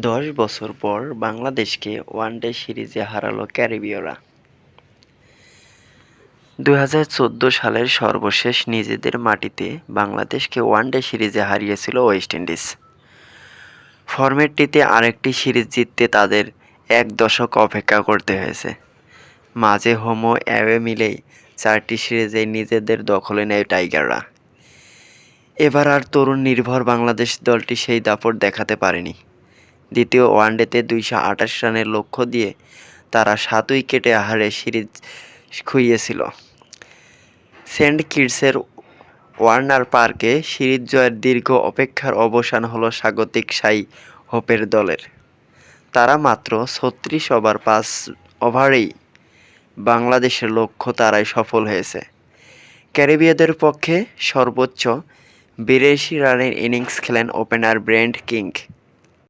দশ বছর পর বাংলাদেশকে ওয়ানডে সিরিজে হারালো ক্যারিবীয়রা। চোদ্দ সালের সর্বশেষ নিজেদের মাটিতে বাংলাদেশকে ওয়ানডে সিরিজে হারিয়েছিল ওয়েস্ট ইন্ডিজ। ফরম্যাটটিতে আরেকটি সিরিজ জিততে তাদের এক দশক অপেক্ষা করতে হয়েছে। মাঝে হোমো অ্যাওয়ে মিলেই চারটি সিরিজে নিজেদের দখলে নেয় টাইগাররা। এবার আর তরুণ নির্ভর বাংলাদেশ দলটি সেই দাপট দেখাতে পারেনি। দ্বিতীয় ওয়ানডেতে দুইশো আঠাশ রানের লক্ষ্য দিয়ে তারা সাত উইকেটে হারে সিরিজ খুইয়েছিল। সেন্ট কিটসের ওয়ার্নার পার্কে সিরিজ জয়ের দীর্ঘ অপেক্ষার অবসান হলো স্বাগতিক সাই হোপের দলের। তারা মাত্র ছত্রিশ ওভার পাঁচ ওভারেই বাংলাদেশের লক্ষ্য তারাই সফল হয়েছে। ক্যারিবীয়দের পক্ষে সর্বোচ্চ বিরাশি রানের ইনিংস খেলেন ওপেনার ব্রেন্ট কিং